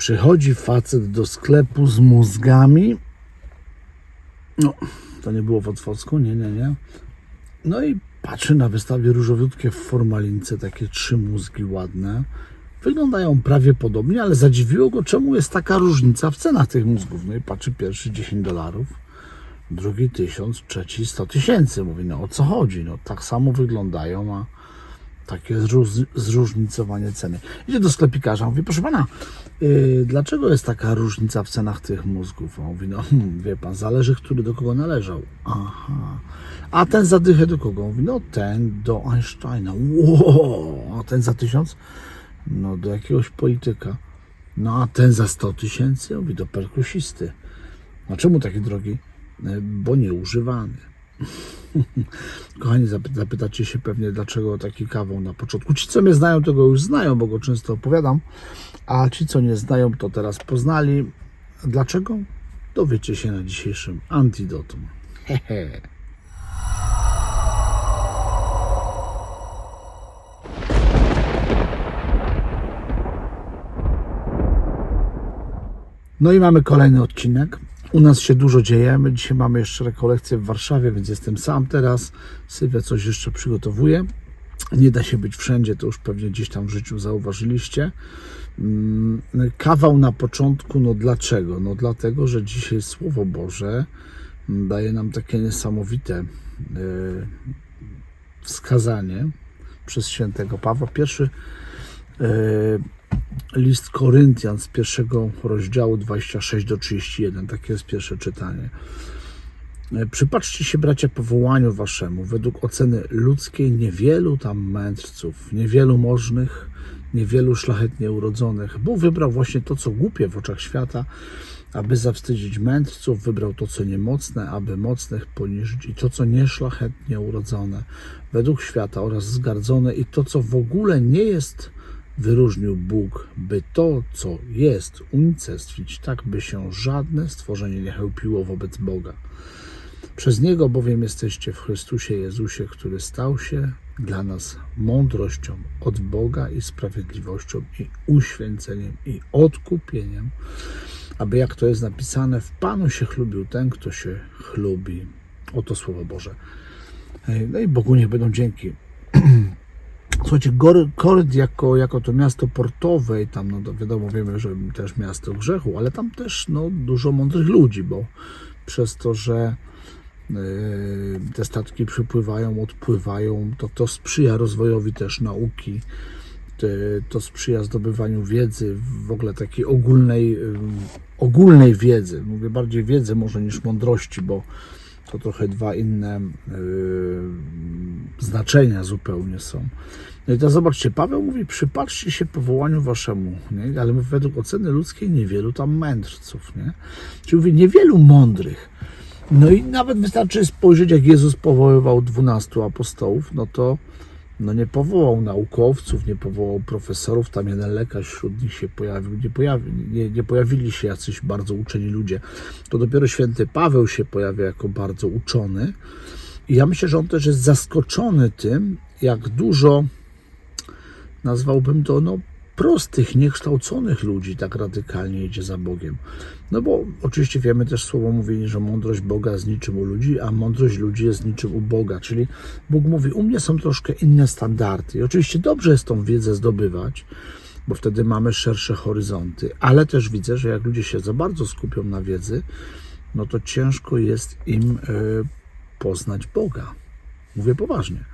Przychodzi facet do sklepu z mózgami. No, to nie było w Otwocku, nie, nie, nie. No i patrzy na wystawie różowiutkie w formalince, takie trzy mózgi ładne. Wyglądają prawie podobnie, ale zadziwiło go, czemu jest taka różnica w cenach tych mózgów. No i patrzy pierwszy 10 dolarów, drugi 1000, trzeci 100 tysięcy. Mówi, no o co chodzi? No tak samo wyglądają, a takie zróż- zróżnicowanie ceny. Idzie do sklepikarza, mówi, proszę pana, yy, dlaczego jest taka różnica w cenach tych mózgów? On mówi, no hmm, wie pan, zależy, który do kogo należał. Aha. A ten za dychę do kogo? Mówi, no ten do Einsteina. Wow, a ten za tysiąc? No do jakiegoś polityka. No a ten za 100 tysięcy? Mówi, do perkusisty. A czemu taki drogi? E, Bo nieużywany. Kochani, zapy- zapytacie się pewnie, dlaczego taki kawał na początku. Ci, co mnie znają, tego już znają, bo go często opowiadam, a ci, co nie znają, to teraz poznali. Dlaczego? Dowiecie się na dzisiejszym antidotum. Hehe. No i mamy kolejny odcinek. U nas się dużo dzieje. My dzisiaj mamy jeszcze rekolekcję w Warszawie, więc jestem sam teraz. Sylwia coś jeszcze przygotowuje. Nie da się być wszędzie, to już pewnie gdzieś tam w życiu zauważyliście. Mm, Kawał na początku, no dlaczego? No dlatego, że dzisiaj Słowo Boże mm, daje nam takie niesamowite e, wskazanie przez świętego Pawła. Pierwszy list Koryntian z pierwszego rozdziału 26 do 31. Takie jest pierwsze czytanie. E, Przypatrzcie się, bracia, powołaniu waszemu. Według oceny ludzkiej niewielu tam mędrców, niewielu możnych, niewielu szlachetnie urodzonych. Bóg wybrał właśnie to, co głupie w oczach świata, aby zawstydzić mędrców, wybrał to, co niemocne, aby mocnych poniżyć i to, co nieszlachetnie urodzone według świata oraz zgardzone i to, co w ogóle nie jest wyróżnił Bóg, by to, co jest, unicestwić, tak by się żadne stworzenie nie chełpiło wobec Boga. Przez Niego bowiem jesteście w Chrystusie Jezusie, który stał się dla nas mądrością od Boga i sprawiedliwością i uświęceniem i odkupieniem, aby jak to jest napisane, w Panu się chlubił ten, kto się chlubi. Oto Słowo Boże. No i Bogu niech będą dzięki. Słuchajcie, Korynt jako, jako to miasto portowe i tam, no to wiadomo, wiemy, że też miasto grzechu, ale tam też no, dużo mądrych ludzi, bo przez to, że yy, te statki przypływają, odpływają, to to sprzyja rozwojowi też nauki, to, sprzyja zdobywaniu wiedzy, w ogóle takiej ogólnej, ogólnej wiedzy. Mówię bardziej wiedzy może niż mądrości, bo to trochę dwa inne yy, znaczenia zupełnie są. No i to zobaczcie, Paweł mówi, przypatrzcie się powołaniu waszemu, nie? ale według oceny ludzkiej niewielu tam mędrców, nie? Czyli mówi, niewielu mądrych. No i nawet wystarczy spojrzeć, jak Jezus powoływał dwunastu apostołów, no to no nie powołał naukowców, nie powołał profesorów, tam jeden lekarz wśród nich się pojawił, nie, pojawi, nie, nie pojawili się jacyś bardzo uczeni ludzie. To dopiero święty Paweł się pojawia jako bardzo uczony. I ja myślę, że on też jest zaskoczony tym, jak dużo nazwałbym to no, prostych, niekształconych ludzi tak radykalnie idzie za Bogiem. No bo oczywiście wiemy też słowo mówi, że mądrość Boga jest niczym u ludzi, a mądrość ludzi jest niczym u Boga. Czyli Bóg mówi, u mnie są troszkę inne standardy. I oczywiście dobrze jest tą wiedzę zdobywać, bo wtedy mamy szersze horyzonty, ale też widzę, że jak ludzie się za bardzo skupią na wiedzy, no to ciężko jest im e, poznać Boga. Mówię poważnie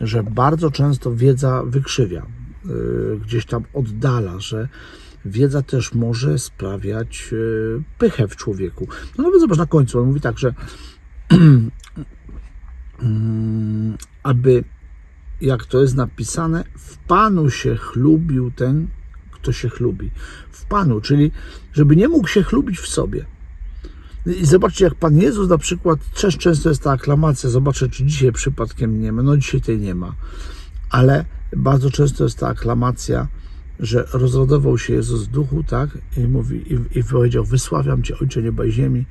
że bardzo często wiedza wykrzywia, gdzieś tam oddala, że wiedza też może sprawiać yy, pychę w człowieku. No nawet zobacz na końcu, on mówi tak, że aby, jak to jest napisane, w Panu się chlubił ten, kto się chlubi. W Panu, czyli żeby nie mógł się chlubić w sobie. I zobaczcie, jak Pan Jezus na przykład, też często jest ta aklamacja, zobaczę, czy dzisiaj przypadkiem nie ma. No dzisiaj tej nie ma. Ale bardzo często jest ta aklamacja, że rozradował się Jezus w duchu, tak? I mówi, i, i powiedział, wysławiam Cię, Ojcze nieba i ziemi,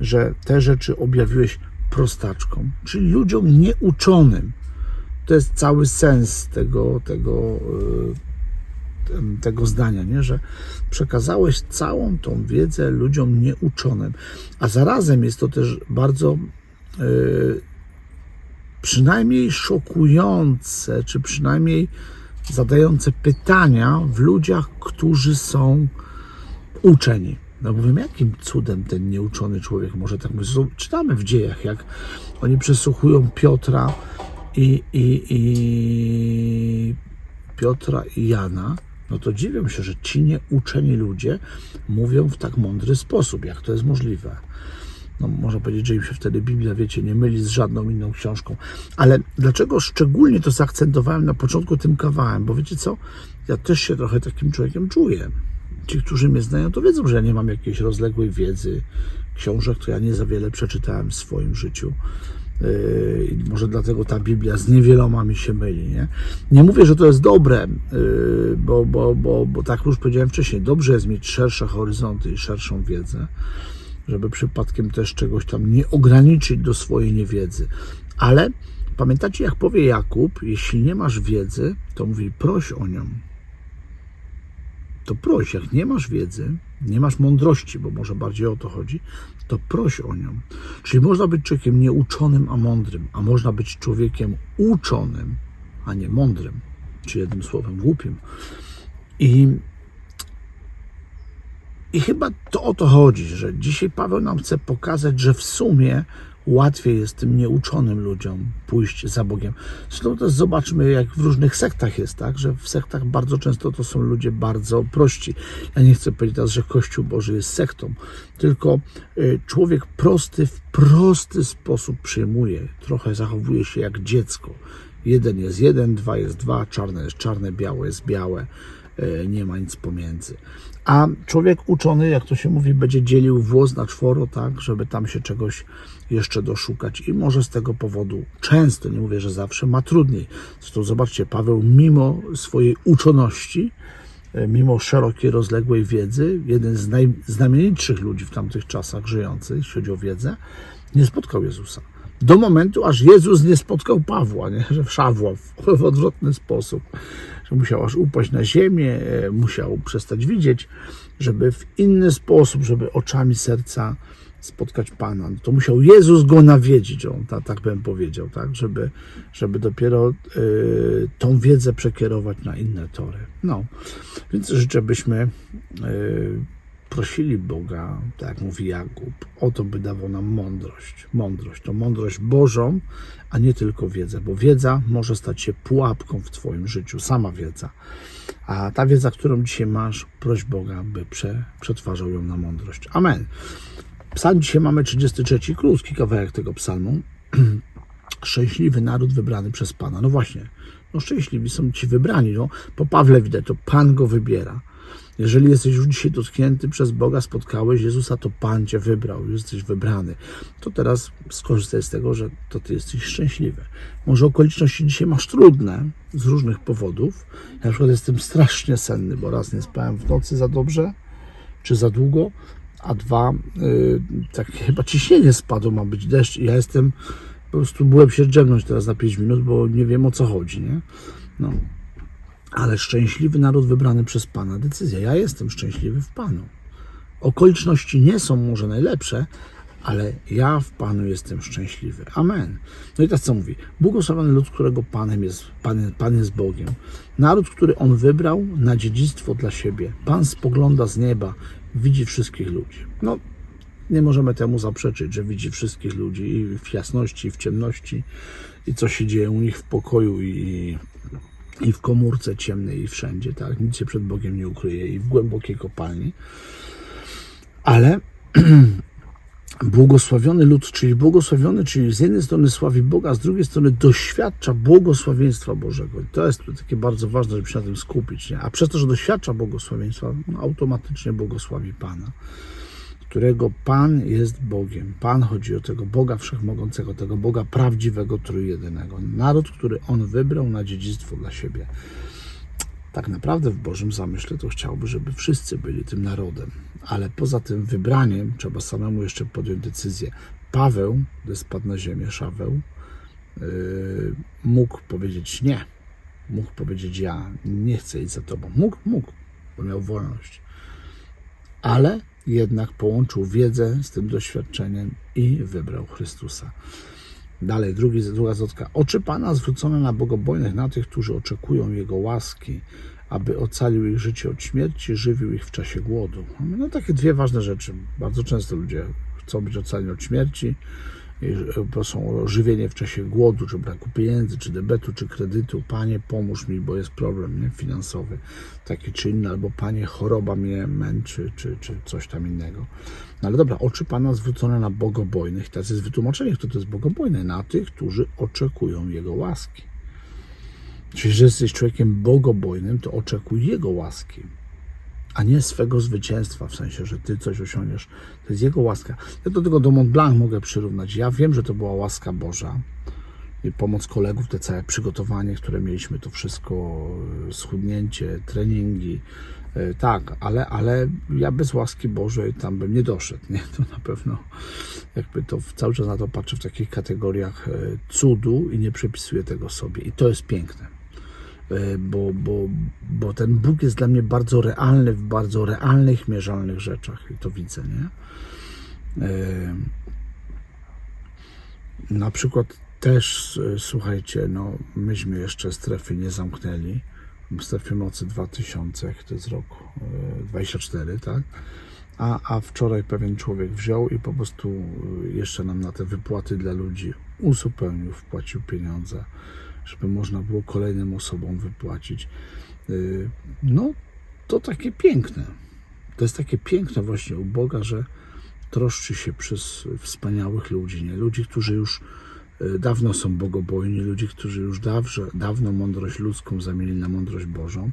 że te rzeczy objawiłeś prostaczkom, czyli ludziom nieuczonym. To jest cały sens tego, tego, em, tego zdania, nie? że przekazałeś całą tą wiedzę ludziom nieuczonym. A zarazem jest to też bardzo y, przynajmniej szokujące, czy przynajmniej zadające pytania w ludziach, którzy są uczeni. No mówię, jakim cudem ten nieuczony człowiek może tak mówić? Czytamy w dziejach, jak oni przesłuchują Piotra i, i, i Piotra i Jana, no to dziwią się, że ci nieuczeni ludzie mówią w tak mądry sposób. Jak to jest możliwe? No, można powiedzieć, że im się wtedy Biblia, wiecie, nie myli z żadną inną książką. Ale dlaczego szczególnie to zaakcentowałem na początku tym kawałem? Bo wiecie co? Ja też się trochę takim człowiekiem czuję. Ci, którzy mnie znają, to wiedzą, że ja nie mam jakiejś rozległej wiedzy, książek, to ja nie za wiele przeczytałem w swoim życiu. Yy, może dlatego ta Biblia z niewieloma mi się myli. Nie, nie mówię, że to jest dobre, yy, bo, bo, bo, bo tak już powiedziałem wcześniej, dobrze jest mieć szersze horyzonty i szerszą wiedzę, żeby przypadkiem też czegoś tam nie ograniczyć do swojej niewiedzy. Ale pamiętacie, jak powie Jakub, jeśli nie masz wiedzy, to mówi proś o nią. To proś, jak nie masz wiedzy, nie masz mądrości, bo może bardziej o to chodzi, to proś o nią. Czyli można być człowiekiem nieuczonym, a mądrym, a można być człowiekiem uczonym, a nie mądrym, czy jednym słowem głupim. I, I chyba to o to chodzi, że dzisiaj Paweł nam chce pokazać, że w sumie łatwiej jest tym nieuczonym ludziom pójść za Bogiem. Zresztą też zobaczmy, jak w różnych sektach jest, tak, że w sektach bardzo często to są ludzie bardzo prości. Ja nie chcę powiedzieć teraz, że Kościół Boży jest sektą, tylko y, człowiek prosty w prosty sposób przyjmuje, trochę zachowuje się jak dziecko. Jeden jest jeden, dwa jest dwa, czarne jest czarne, białe jest białe y, nie ma nic pomiędzy. A człowiek uczony, jak to się mówi, będzie dzielił włos na czworo, tak, żeby tam się czegoś jeszcze doszukać i może z tego powodu często, nie mówię, że zawsze, ma trudniej. Zresztą zobaczcie, Paweł mimo swojej uczoności, e, mimo szerokiej, rozległej wiedzy, jeden z najznamienitszych ludzi w tamtych czasach żyjących, jeśli chodzi o wiedzę, nie spotkał Jezusa. Do momentu, aż Jezus nie spotkał Pawła, nie? że wszawła w, w odwrotny sposób, że musiał aż upaść na ziemię, e, musiał przestać widzieć, żeby w inny sposób, żeby oczami serca spotkać Pana. No to musiał Jezus go nawiedzić, on, tak, tak bym powiedział, tak? żeby, żeby dopiero y, tą wiedzę przekierować na inne tory. No, więc życzę, byśmy y, prosili Boga, tak jak mówi Jakub, o to, by dawał nam mądrość. Mądrość to mądrość Bożą, a nie tylko wiedzę, bo wiedza może stać się pułapką w Twoim życiu, sama wiedza. A ta wiedza, którą dzisiaj masz, proś Boga, by prze, przetwarzał ją na mądrość. Amen. Psalm dzisiaj mamy 33, krótki kawałek tego psalmu. Szczęśliwy naród wybrany przez Pana. No właśnie, no szczęśliwi są ci wybrani. No, po Pawle widać, to Pan go wybiera. Jeżeli jesteś już dzisiaj dotknięty przez Boga, spotkałeś Jezusa, to Pan cię wybrał, jesteś wybrany. To teraz skorzystaj z tego, że to ty jesteś szczęśliwy. Może okoliczności dzisiaj masz trudne z różnych powodów. Ja na przykład jestem strasznie senny, bo raz nie spałem w nocy za dobrze, czy za długo, a dwa, yy, tak chyba ciśnienie spadło, ma być deszcz i ja jestem, po prostu byłem się drzemnąć teraz na 5 minut, bo nie wiem o co chodzi, nie? No. Ale szczęśliwy naród wybrany przez Pana. Decyzja. Ja jestem szczęśliwy w Panu. Okoliczności nie są może najlepsze, ale ja w Panu jestem szczęśliwy. Amen. No i tak co mówi. Błogosławiony lud, którego Panem jest, Pan, Pan jest Bogiem. Naród, który On wybrał na dziedzictwo dla siebie. Pan spogląda z nieba, widzi wszystkich ludzi. No, nie możemy temu zaprzeczyć, że widzi wszystkich ludzi i w jasności, i w ciemności, i co się dzieje u nich w pokoju, i, i w komórce ciemnej, i wszędzie, tak? Nic się przed Bogiem nie ukryje, i w głębokiej kopalni. Ale błogosławiony lud, czyli błogosławiony, czyli z jednej strony sławi Boga, z drugiej strony doświadcza błogosławieństwa Bożego. I to jest takie bardzo ważne, żeby się na tym skupić. Nie? A przez to, że doświadcza błogosławieństwa, no, automatycznie błogosławi Pana, którego Pan jest Bogiem. Pan chodzi o tego Boga Wszechmogącego, tego Boga prawdziwego, trójjedynego. Naród, który On wybrał na dziedzictwo dla siebie tak naprawdę w Bożym zamyśle to chciałby, żeby wszyscy byli tym narodem. Ale poza tym wybraniem trzeba samemu jeszcze podjąć decyzję. Paweł, gdy spadł na ziemię, Szaweł, yy, mógł powiedzieć nie. Mógł powiedzieć: Ja nie chcę iść za tobą. Mógł, mógł, bo miał wolność. Ale jednak połączył wiedzę z tym doświadczeniem i wybrał Chrystusa. Dalej, drugi, druga zwrotka. Oczy Pana zwrócone na bogobojnych, na tych, którzy oczekują Jego łaski, aby ocalił ich życie od śmierci, żywił ich w czasie głodu. No takie dwie ważne rzeczy. Bardzo często ludzie chcą być ocaleni od śmierci, i proszą o żywienie w czasie głodu, czy braku pieniędzy, czy debetu, czy kredytu. Panie, pomóż mi, bo jest problem nie? finansowy, taki czy inny, albo Panie, choroba mnie męczy, czy, czy coś tam innego. No ale dobra, oczy Pana zwrócone na bogobojnych. Teraz jest wytłumaczenie, kto to jest bogobojny. Na tych, którzy oczekują Jego łaski. Czyli, że jesteś człowiekiem bogobojnym, to oczekuj Jego łaski, a nie swego zwycięstwa, w sensie, że Ty coś osiągniesz. To jest Jego łaska. Ja do tego do Mont Blanc mogę przyrównać. Ja wiem, że to była łaska Boża i pomoc kolegów, te całe przygotowanie, które mieliśmy, to wszystko, e, schudnięcie, treningi, e, tak, ale, ale ja bez łaski Bożej tam bym nie doszedł, nie? To na pewno jakby to cały czas na to patrzę w takich kategoriach e, cudu i nie przypisuję tego sobie. I to jest piękne. E, Bo, bo, bo ten Bóg jest dla mnie bardzo realny w bardzo realnych, mierzalnych rzeczach i to widzę, nie? E, Na przykład też, e, słuchajcie, no myśmy jeszcze strefy nie zamknęli. W strefie mocy 2000, jak to jest rok e, 24, tak? A, a wczoraj pewien człowiek wziął i po prostu jeszcze nam na te wypłaty dla ludzi uzupełnił, wpłacił pieniądze, żeby można było kolejnym osobom wypłacić. E, No, to takie piękne. To jest takie piękne właśnie u Boga, że troszczy się przez wspaniałych ludzi, nie? Ludzi, którzy już e, dawno są bogobojni, ludzi, którzy już dawże, dawno mądrość ludzką zamienili na mądrość Bożą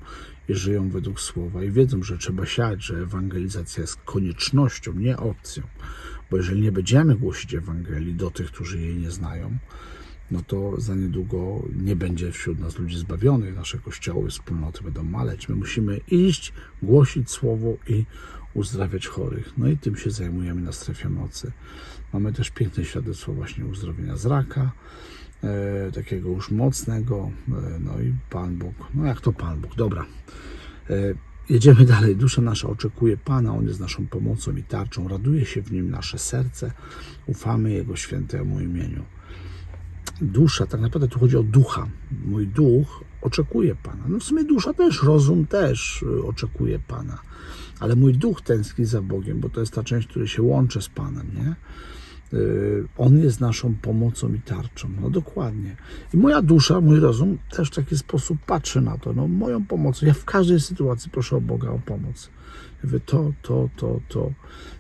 i żyją według Słowa i wiedzą, że trzeba siać, że ewangelizacja jest koniecznością, nie opcją. Bo jeżeli nie będziemy głosić Ewangelii do tych, którzy jej nie znają, no to za niedługo nie będzie wśród nas ludzi zbawionych, nasze kościoły, wspólnoty będą maleć. My musimy iść, głosić Słowo i uzdrawiać chorych. No i tym się zajmujemy na strefie mocy. Mamy też piękne świadectwo właśnie uzdrowienia z raka, e, takiego już mocnego, e, no i Pan Bóg, no jak to Pan Bóg, dobra. E, jedziemy dalej. Dusza nasza oczekuje Pana, On jest naszą pomocą i tarczą, raduje się w Nim nasze serce, ufamy Jego świętemu imieniu dusza, tak naprawdę tu chodzi o ducha. Mój duch oczekuje Pana. No w sumie dusza też, rozum też y, oczekuje Pana. Ale mój duch tęskni za Bogiem, bo to jest ta część, która się łączy z Panem, nie? Y, On jest naszą pomocą i tarczą. No dokładnie. I moja dusza, mój rozum też w taki sposób patrzy na to. No moją pomocą. Ja w każdej sytuacji proszę o Boga o pomoc. Ja mówię to, to, to, to.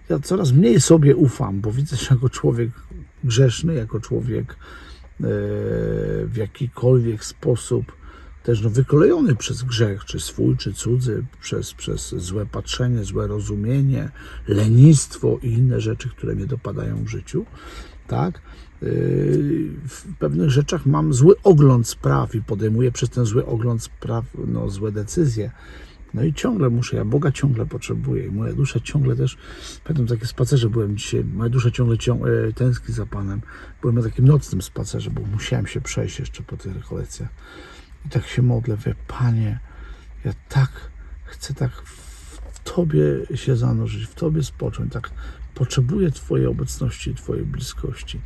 Ja coraz mniej sobie ufam, bo widzę się jako człowiek grzeszny, jako człowiek w jakikolwiek sposób też no, wykolejony przez grzech, czy swój, czy cudzy, przez, przez złe patrzenie, złe rozumienie, lenistwo i inne rzeczy, które mnie dopadają w życiu, tak? Yy, W pewnych rzeczach mam zły ogląd spraw i podejmuję przez ten zły ogląd spraw no, złe decyzje. No i ciągle muszę, ja Boga ciągle potrzebuję i moja dusza ciągle też, pamiętam takie spacerze byłem dzisiaj, moja dusza ciągle ciąg, e, tęskni za Panem. Byłem na takim nocnym spacerze, bo musiałem się przejść jeszcze po tych rekolekcjach. I tak się modlę, wie, Panie, ja tak chcę tak w Tobie się zanurzyć, w Tobie spocząć, tak potrzebuję Twojej obecności Twojej bliskości.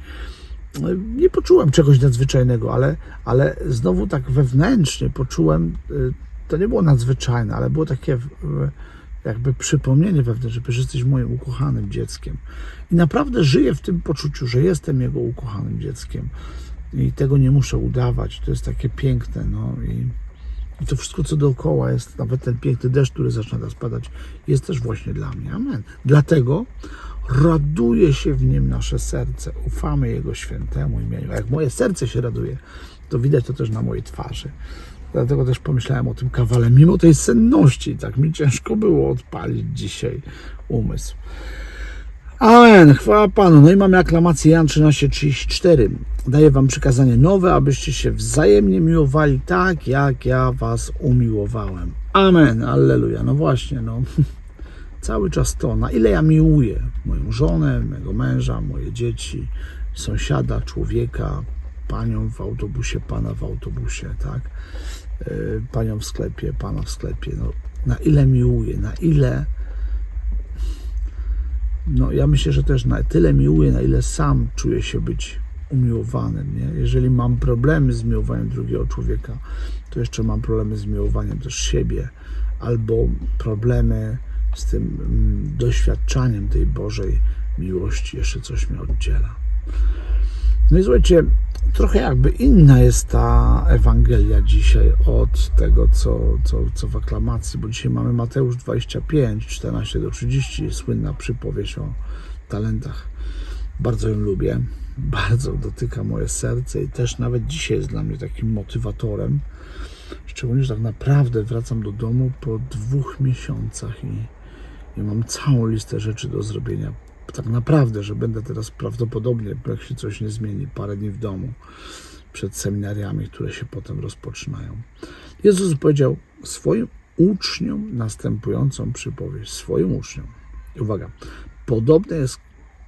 No, Nie poczułem czegoś nadzwyczajnego, ale, ale znowu tak wewnętrznie poczułem, y, to nie było nadzwyczajne, ale było takie jakby przypomnienie wewnętrzne, że jesteś moim ukochanym dzieckiem. I naprawdę żyję w tym poczuciu, że jestem jego ukochanym dzieckiem. I tego nie muszę udawać. To jest takie piękne. No i, i to wszystko, co dookoła jest, nawet ten piękny deszcz, który zaczyna teraz padać, jest też właśnie dla mnie. Amen. Dlatego raduje się w nim nasze serce. Ufamy Jego świętemu imieniu. A jak moje serce się raduje, to widać to też na mojej twarzy. Dlatego też pomyślałem o tym kawale, mimo tej senności. Tak mi ciężko było odpalić dzisiaj umysł. Amen, chwała Panu. No i mamy aklamację Jan 13:34. Daję wam przykazanie nowe, abyście się wzajemnie miłowali tak, jak ja was umiłowałem. Amen, alleluja. No właśnie, no. Cały czas to, na ile ja miłuję moją żonę, mojego męża, moje dzieci, sąsiada, człowieka, panią w autobusie, pana w autobusie, tak? Y, panią w sklepie, pana w sklepie. No, na ile miłuję, na ile. No, ja myślę, że też na tyle miłuję, na ile sam czuję się być umiłowanym. Nie? Jeżeli mam problemy z miłowaniem drugiego człowieka, to jeszcze mam problemy z miłowaniem też siebie, albo problemy z tym mm, doświadczaniem tej Bożej miłości, jeszcze coś mnie oddziela. No i słuchajcie, trochę jakby inna jest ta Ewangelia dzisiaj od tego, co, co, co w aklamacji, bo dzisiaj mamy Mateusz 25, 14 do 30, słynna przypowieść o talentach. Bardzo ją lubię, bardzo dotyka moje serce i też nawet dzisiaj jest dla mnie takim motywatorem. Szczególnie, że tak naprawdę wracam do domu po dwóch miesiącach i, i mam całą listę rzeczy do zrobienia. Tak naprawdę, że będę teraz prawdopodobnie, jak się coś nie zmieni, parę dni w domu przed seminariami, które się potem rozpoczynają. Jezus powiedział swoim uczniom następującą przypowieść. Swoim uczniom. Uwaga, jest,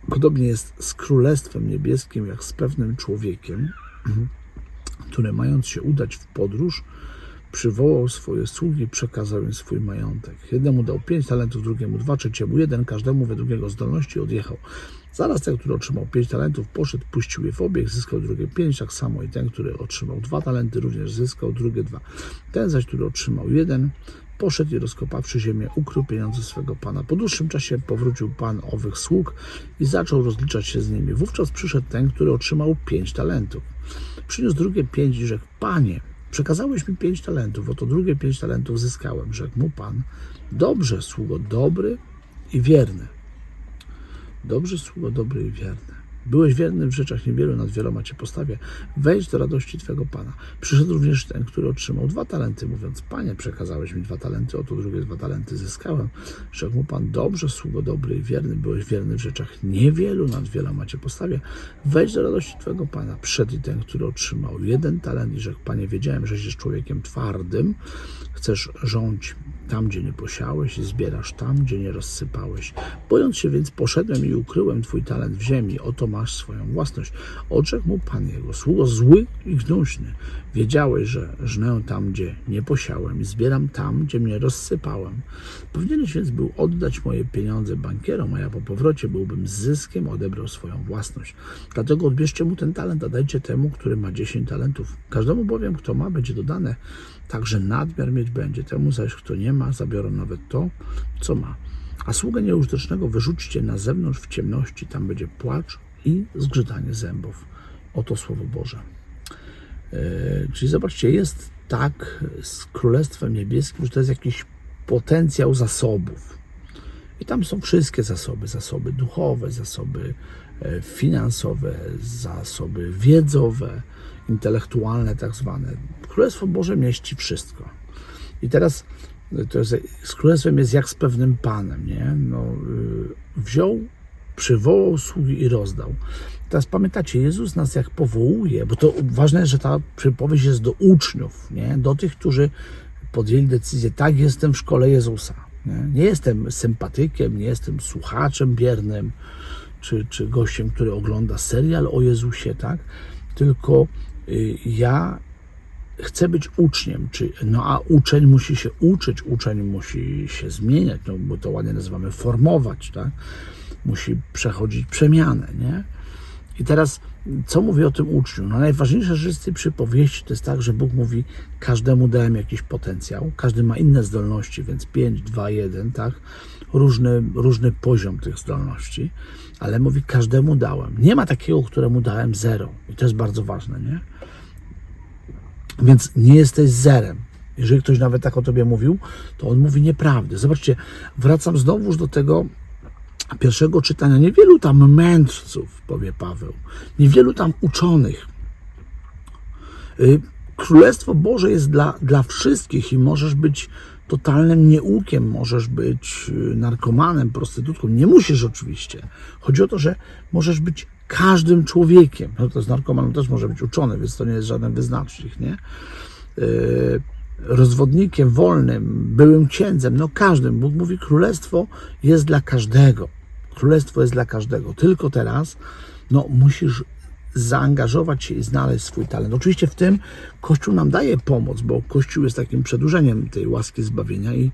podobnie jest z Królestwem Niebieskim, jak z pewnym człowiekiem, który mając się udać w podróż, przywołał swoje sługi przekazał im swój majątek. Jednemu dał pięć talentów, drugiemu dwa, trzeciemu jeden, każdemu według jego zdolności odjechał. Zaraz ten, który otrzymał pięć talentów, poszedł, puścił je w obieg, zyskał drugie pięć, tak samo i ten, który otrzymał dwa talenty, również zyskał drugie dwa. Ten zaś, który otrzymał jeden, poszedł i rozkopawszy ziemię, ukrył pieniądze swego pana. Po dłuższym czasie powrócił pan owych sług i zaczął rozliczać się z nimi. Wówczas przyszedł ten, który otrzymał pięć talentów. Przyniósł drugie pięć i rzekł, panie, Przekazałeś mi pięć talentów, oto drugie pięć talentów zyskałem. Rzekł mu Pan, dobrze, sługo dobry i wierny. Dobrze, sługo dobry i wierny. Byłeś wierny w rzeczach niewielu, nad wieloma cię postawię. Wejdź do radości Twego Pana. Przyszedł również ten, który otrzymał dwa talenty, mówiąc, Panie, przekazałeś mi dwa talenty, oto drugie dwa talenty zyskałem. Rzekł mu Pan, dobrze, sługo dobry i wierny, byłeś wierny w rzeczach niewielu, nad wieloma cię postawię. Wejdź do radości Twego Pana. Przyszedł i ten, który otrzymał jeden talent i rzekł, Panie, wiedziałem, że jesteś człowiekiem twardym, chcesz rządzić tam, gdzie nie posiałeś i zbierasz tam, gdzie nie rozsypałeś. Bojąc się więc, poszedłem i ukryłem Twój talent w ziemi, oto masz swoją własność. Odrzekł mu Pan jego, sługo zły i gnuśny. Wiedziałeś, że żnę tam, gdzie nie posiałem i zbieram tam, gdzie mnie rozsypałem. Powinieneś więc był oddać moje pieniądze bankierom, a ja po powrocie byłbym z zyskiem odebrał swoją własność. Dlatego odbierzcie mu ten talent, a dajcie temu, który ma dziesięć talentów. Każdemu bowiem, kto ma, będzie dodane, także nadmiar mieć będzie. Temu zaś, kto nie ma, zabiorą nawet to, co ma. A sługę nieużytecznego wyrzućcie na zewnątrz w ciemności, tam będzie płacz i zgrzytanie zębów. Oto Słowo Boże. E, czyli zobaczcie, jest tak z Królestwem Niebieskim, że to jest jakiś potencjał zasobów. I tam są wszystkie zasoby: zasoby duchowe, zasoby e, finansowe, zasoby wiedzowe, intelektualne, tak zwane. Królestwo Boże mieści wszystko. I teraz e, to jest, z królestwem jest jak z pewnym panem, nie? No, wziął, przywołał sługi i rozdał. Teraz pamiętacie, Jezus nas jak powołuje, bo to ważne że ta przypowieść jest do uczniów, nie? do tych, którzy podjęli decyzję, tak, jestem w szkole Jezusa. Nie, nie jestem sympatykiem, nie jestem słuchaczem biernym, czy, czy gościem, który ogląda serial o Jezusie, tak? Tylko y, ja chcę być uczniem, czy, no a uczeń musi się uczyć, uczeń musi się zmieniać, no bo to ładnie nazywamy formować, tak? Musi przechodzić przemianę, nie? I teraz, co mówi o tym uczniu? No najważniejsza rzecz z tej przypowieści to jest tak, że Bóg mówi, każdemu dałem jakiś potencjał, każdy ma inne zdolności, więc 5, 2, 1, tak? Różny, różny poziom tych zdolności, ale mówi, każdemu dałem. Nie ma takiego, któremu dałem zero. I to jest bardzo ważne, nie? Więc nie jesteś zerem. Jeżeli ktoś nawet tak o tobie mówił, to on mówi nieprawdę. Zobaczcie, wracam znowuż do tego pierwszego czytania. Niewielu tam mędrców, powie Paweł, niewielu tam uczonych. Y, Królestwo Boże jest dla, dla wszystkich i możesz być totalnym nieukiem, możesz być y, narkomanem, prostytutką. Nie musisz oczywiście. Chodzi o to, że możesz być każdym człowiekiem. No to jest narkoman, też może być uczony, więc to nie jest żaden wyznacznik, nie? Yy, rozwodnikiem, wolnym, byłym księdzem, no każdym. Bóg mówi, królestwo jest dla każdego. Królestwo jest dla każdego. Tylko teraz, no musisz zaangażować się i znaleźć swój talent. Oczywiście w tym Kościół nam daje pomoc, bo Kościół jest takim przedłużeniem tej łaski zbawienia i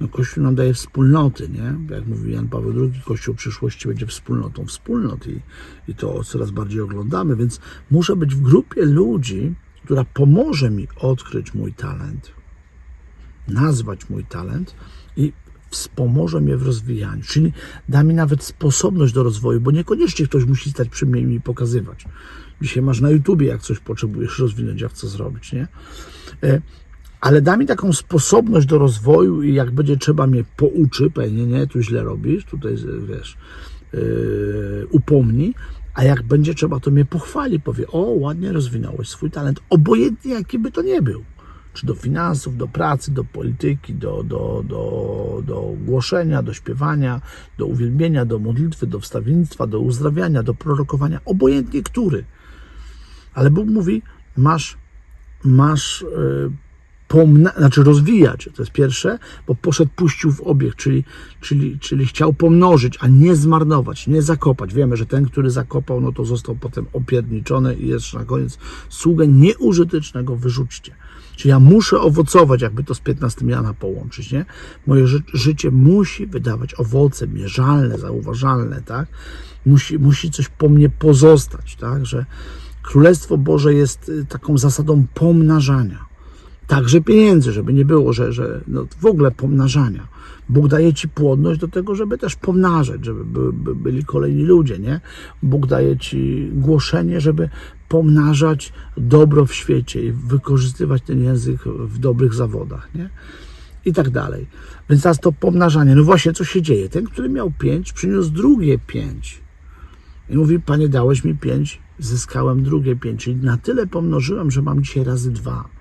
no, Kościół nam daje wspólnoty, nie? Jak mówił Jan Paweł II, Kościół przyszłości będzie wspólnotą wspólnot i, i to coraz bardziej oglądamy, więc muszę być w grupie ludzi, która pomoże mi odkryć mój talent, nazwać mój talent i wspomoże mnie w rozwijaniu, czyli da mi nawet sposobność do rozwoju, bo niekoniecznie ktoś musi stać przy mnie i mi pokazywać. Dzisiaj masz na YouTubie, jak coś potrzebujesz rozwinąć, jak co zrobić, nie? E, Ale da mi taką sposobność do rozwoju i jak będzie trzeba mnie pouczy, pewnie nie, tu źle robisz, tutaj wiesz, yy, upomni, a jak będzie trzeba, to mnie pochwali, powie, o, ładnie rozwinąłeś swój talent, obojętnie jaki by to nie był czy do finansów, do pracy, do polityki, do, do, do, do głoszenia, do śpiewania, do uwielbienia, do modlitwy, do wstawiennictwa, do uzdrawiania, do prorokowania, obojętnie który. Ale Bóg mówi, masz, masz yy, pomna, znaczy rozwijać, to jest pierwsze, bo poszedł, puścił w obieg, czyli, czyli, czyli chciał pomnożyć, a nie zmarnować, nie zakopać. Wiemy, że ten, który zakopał, no to został potem opierniczony i jest na koniec sługę nieużytecznego wyrzućcie. Czyli ja muszę owocować, jakby to z 15 Jana połączyć, nie? Moje ży życie musi wydawać owoce mierzalne, zauważalne, tak? Musi, musi coś po mnie pozostać, tak? Że Królestwo Boże jest y, taką zasadą pomnażania. Także pieniędzy, żeby nie było, że, że no w ogóle pomnażania. Bóg daje ci płodność do tego, żeby też pomnażać, żeby by, by byli kolejni ludzie, nie? Bóg daje ci głoszenie, żeby pomnażać dobro w świecie i wykorzystywać ten język w dobrych zawodach, nie? I tak dalej. Więc teraz to pomnażanie. No właśnie, co się dzieje? Ten, który miał pięć, przyniósł drugie pięć. I mówi, panie, dałeś mi pięć, zyskałem drugie pięć. Czyli na tyle pomnożyłem, że mam dzisiaj razy dwa.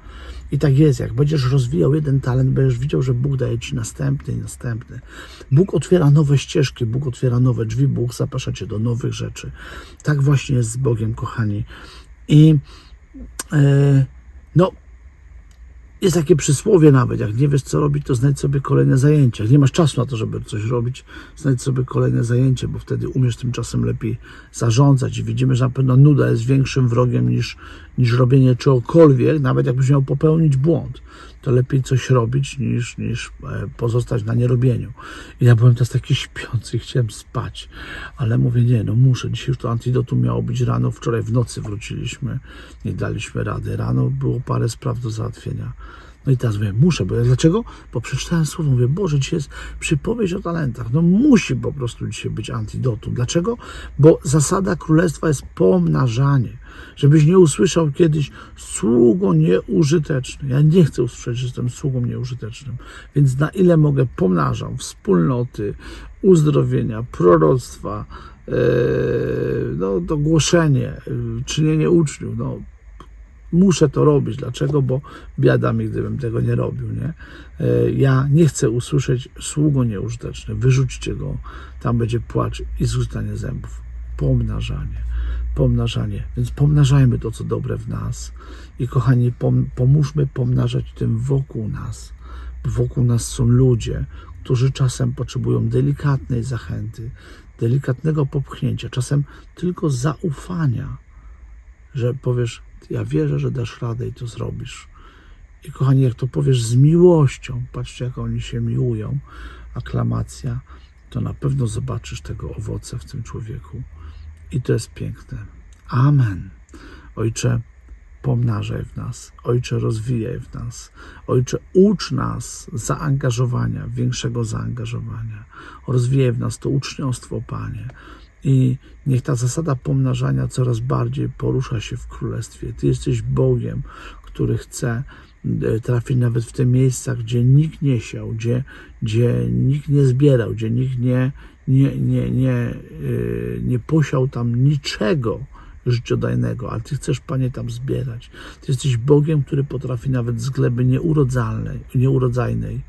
I tak jest, jak będziesz rozwijał jeden talent, będziesz widział, że Bóg daje ci następny i następny. Bóg otwiera nowe ścieżki, Bóg otwiera nowe drzwi, Bóg zaprasza cię do nowych rzeczy. Tak właśnie jest z Bogiem, kochani. I e, no, jest takie przysłowie nawet, jak nie wiesz co robić, to znajdź sobie kolejne zajęcia. Jak nie masz czasu na to, żeby coś robić, znajdź sobie kolejne zajęcie, bo wtedy umiesz tym czasem lepiej zarządzać. I widzimy, że na pewno nuda jest większym wrogiem niż, niż robienie czegokolwiek, nawet jakbyś miał popełnić błąd. To lepiej coś robić niż, niż e, pozostać na nierobieniu. I ja byłem teraz taki śpiący chciałem spać, ale mówię, nie, no muszę. Dzisiaj już to antidotum miało być rano, wczoraj w nocy wróciliśmy, nie daliśmy rady. Rano było parę spraw do załatwienia. No i teraz mówię, muszę, bo ja dlaczego? Bo przeczytałem słowo, mówię, Boże, dzisiaj jest przypowieść o talentach. No musi po prostu dzisiaj być antidotum. Dlaczego? Bo zasada królestwa jest pomnażanie. Żebyś nie usłyszał kiedyś sługo nieużyteczny. Ja nie chcę usłyszeć, że jestem sługą nieużytecznym. Więc na ile mogę pomnażam wspólnoty, uzdrowienia, proroctwa, yy, no, to głoszenie, yy, czynienie uczniów, no, muszę to robić. Dlaczego? Bo biada mi, gdybym tego nie robił. Nie? E, Ja nie chcę usłyszeć sługo nieużyteczny. Wyrzućcie go. Tam będzie płacz i zrzucanie zębów. Pomnażanie. Pomnażanie. Więc pomnażajmy to, co dobre w nas. I kochani, pom pomóżmy pomnażać tym wokół nas. Wokół nas są ludzie, którzy czasem potrzebują delikatnej zachęty, delikatnego popchnięcia, czasem tylko zaufania że powiesz, ja wierzę, że dasz radę i to zrobisz. I kochani, jak to powiesz z miłością, patrzcie, jak oni się miłują, aklamacja, to na pewno zobaczysz tego owoce w tym człowieku. I to jest piękne. Amen. Ojcze, pomnażaj w nas. Ojcze, rozwijaj w nas. Ojcze, ucz nas zaangażowania, większego zaangażowania. Rozwijaj w nas to uczniostwo, Panie. I niech ta zasada pomnażania coraz bardziej porusza się w królestwie. Ty jesteś Bogiem, który chce e, trafić nawet w te miejsca, gdzie nikt nie siał, gdzie, gdzie nikt nie zbierał, gdzie nikt nie, nie, nie, nie, yy, nie posiał tam niczego życiodajnego, ale Ty chcesz, Panie, tam zbierać. Ty jesteś Bogiem, który potrafi nawet z gleby nieurodzalnej, nieurodzajnej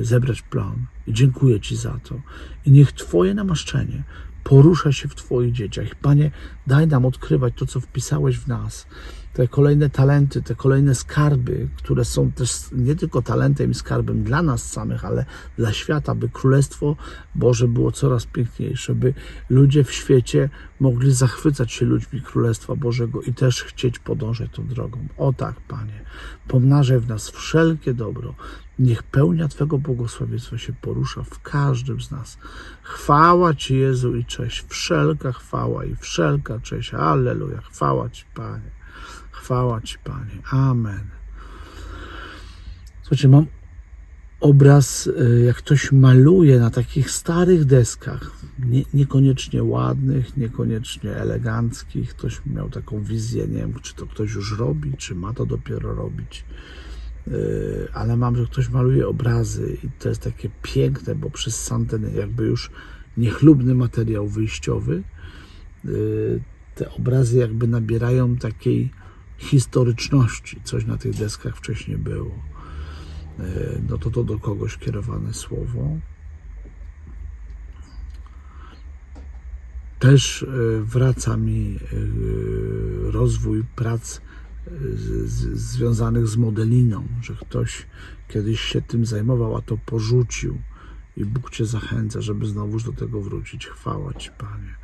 zebrać plon. I dziękuję Ci za to. I niech Twoje namaszczenie porusza się w Twoich dzieciach. Panie, daj nam odkrywać to, co wpisałeś w nas te kolejne talenty, te kolejne skarby, które są też nie tylko talentem i skarbem dla nas samych, ale dla świata, by Królestwo Boże było coraz piękniejsze, by ludzie w świecie mogli zachwycać się ludźmi Królestwa Bożego i też chcieć podążać tą drogą. O tak, Panie, pomnażaj w nas wszelkie dobro. Niech pełnia Twego błogosławieństwa się porusza w każdym z nas. Chwała Ci, Jezu, i cześć. Wszelka chwała i wszelka cześć. Alleluja. Chwała Ci, Panie. Chwała Ci, Panie. Amen. Słuchajcie, mam obraz, y, jak ktoś maluje na takich starych deskach, nie, niekoniecznie ładnych, niekoniecznie eleganckich. Ktoś miał taką wizję, nie wiem, czy to ktoś już robi, czy ma to dopiero robić. Y, Ale mam, że ktoś maluje obrazy i to jest takie piękne, bo przez sam ten jakby już niechlubny materiał wyjściowy, y, te obrazy jakby nabierają takiej historyczności. Coś na tych deskach wcześniej było. Y, No to to do kogoś kierowane słowo. Też y, wraca mi y, rozwój prac związanych z modeliną, że ktoś kiedyś się tym zajmował, a to porzucił i Bóg Cię zachęca, żeby znowuż do tego wrócić. Chwała Ci, Panie.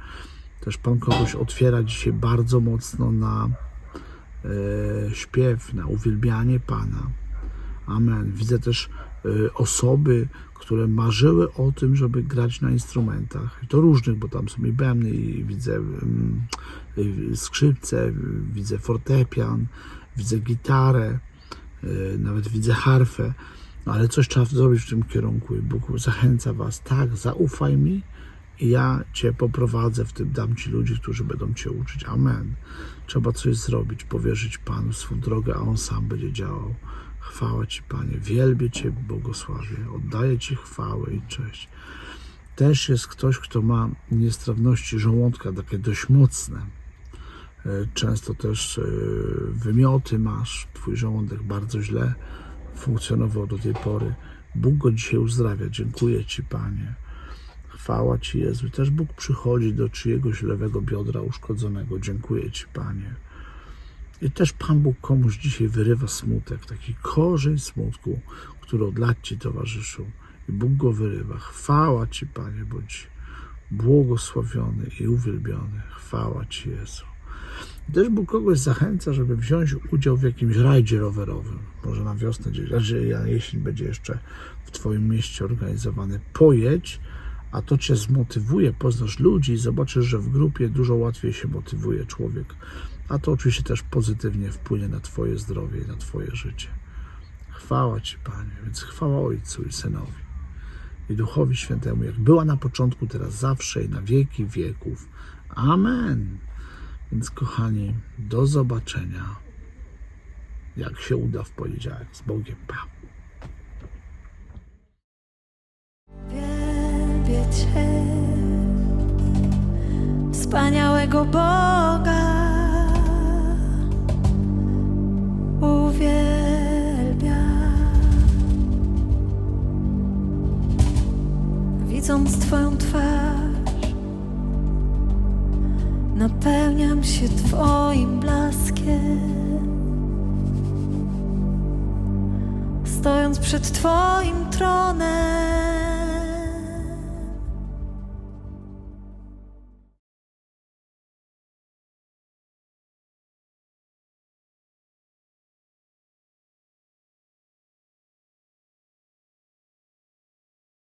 Też Pan kogoś otwiera dzisiaj bardzo mocno na e, śpiew, na uwielbianie Pana. Amen. Widzę też y, osoby, które marzyły o tym, żeby grać na instrumentach. I to różnych, bo tam są i bębny, i widzę mm, skrzypce, widzę fortepian, widzę gitarę, y, nawet widzę harfę. No, ale coś trzeba zrobić w tym kierunku i Bóg zachęca Was. Tak, zaufaj mi i ja Cię poprowadzę w tym, dam Ci ludzi, którzy będą Cię uczyć. Amen. Trzeba coś zrobić, powierzyć Panu swą drogę, a On sam będzie działał. Chwała Ci, Panie. Wielbię Cię, błogosławię. Oddaję Ci chwałę i cześć. Też jest ktoś, kto ma niestrawności żołądka, takie dość mocne. E, Często też e, wymioty masz. Twój żołądek bardzo źle funkcjonował do tej pory. Bóg go dzisiaj uzdrawia. Dziękuję Ci, Panie. Chwała Ci, Jezu. Też Bóg przychodzi do czyjegoś lewego biodra uszkodzonego. Dziękuję Ci, Panie. I też Pan Bóg komuś dzisiaj wyrywa smutek, taki korzeń smutku, który od lat Ci towarzyszył. I Bóg go wyrywa. Chwała Ci, Panie, bądź błogosławiony i uwielbiony. Chwała Ci, Jezu. Też Bóg kogoś zachęca, żeby wziąć udział w jakimś rajdzie rowerowym. Może na wiosnę, na jesień będzie jeszcze w Twoim mieście organizowany. Pojedź, a to Cię zmotywuje, poznasz ludzi i zobaczysz, że w grupie dużo łatwiej się motywuje człowiek. A to oczywiście też pozytywnie wpłynie na Twoje zdrowie i na Twoje życie. Chwała Ci, Panie, więc chwała Ojcu i Synowi i Duchowi Świętemu, jak była na początku, teraz zawsze i na wieki wieków. Amen. Więc kochani, do zobaczenia. Jak się uda w poniedziałek. Z Bogiem. Pa. Cię, wspaniałego Boga. Widząc Twoją twarz, napełniam się Twoim blaskiem. Stojąc przed Twoim tronem,